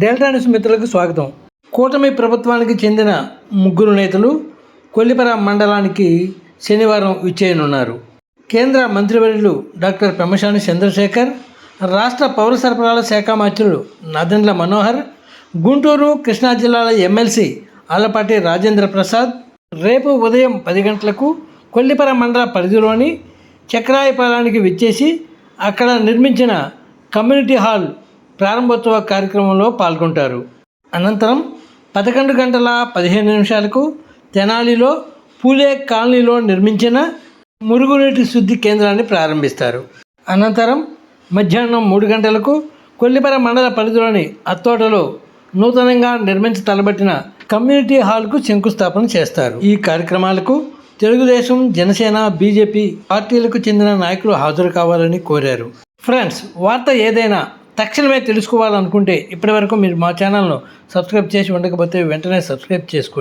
Delta news మిత్రులకు స్వాగతం. కూటమి ప్రభుత్వానికి చెందిన ముగ్గురు నేతలు కొల్లిపర మండలానికి శనివారం విచ్చేయనున్నారు. కేంద్ర మంత్రివర్యులు డాక్టర్ పెమ్మశాని చంద్రశేఖర్ రాష్ట్ర పౌర సరఫరాల శాఖ మంత్రులు నదండ్ల మనోహర్ గుంటూరు కృష్ణా జిల్లాల ఎమ్మెల్సీ ఆలపాటి రాజేంద్ర ప్రసాద్ రేపు ఉదయం పది గంటలకు కొల్లిపర మండల పరిధిలోని చక్రాయపాలానికి విచ్చేసి అక్కడ నిర్మించిన కమ్యూనిటీ హాల్ ప్రారంభోత్సవ కార్యక్రమంలో పాల్గొంటారు. అనంతరం పదకొండు గంటల పదిహేను నిమిషాలకు తెనాలిలో పూలే కాలనీలో నిర్మించిన మురుగునీటి శుద్ధి కేంద్రాన్ని ప్రారంభిస్తారు. అనంతరం మధ్యాహ్నం మూడు గంటలకు కొల్లిపర మండల పరిధిలోని అత్తోటలో నూతనంగా నిర్మించి తలబట్టిన కమ్యూనిటీ హాల్కు శంకుస్థాపన చేస్తారు. ఈ కార్యక్రమాలకు తెలుగుదేశం జనసేన బీజేపీ పార్టీలకు చెందిన నాయకులు హాజరు కావాలని కోరారు. ఫ్రెండ్స్ వార్త ఏదైనా తక్షణమే తెలుసుకోవాలనుకుంటే ఇప్పటివరకు మీరు మా ఛానల్ను సబ్స్క్రైబ్ చేసి ఉండకపోతే వెంటనే సబ్స్క్రైబ్ చేసుకోండి.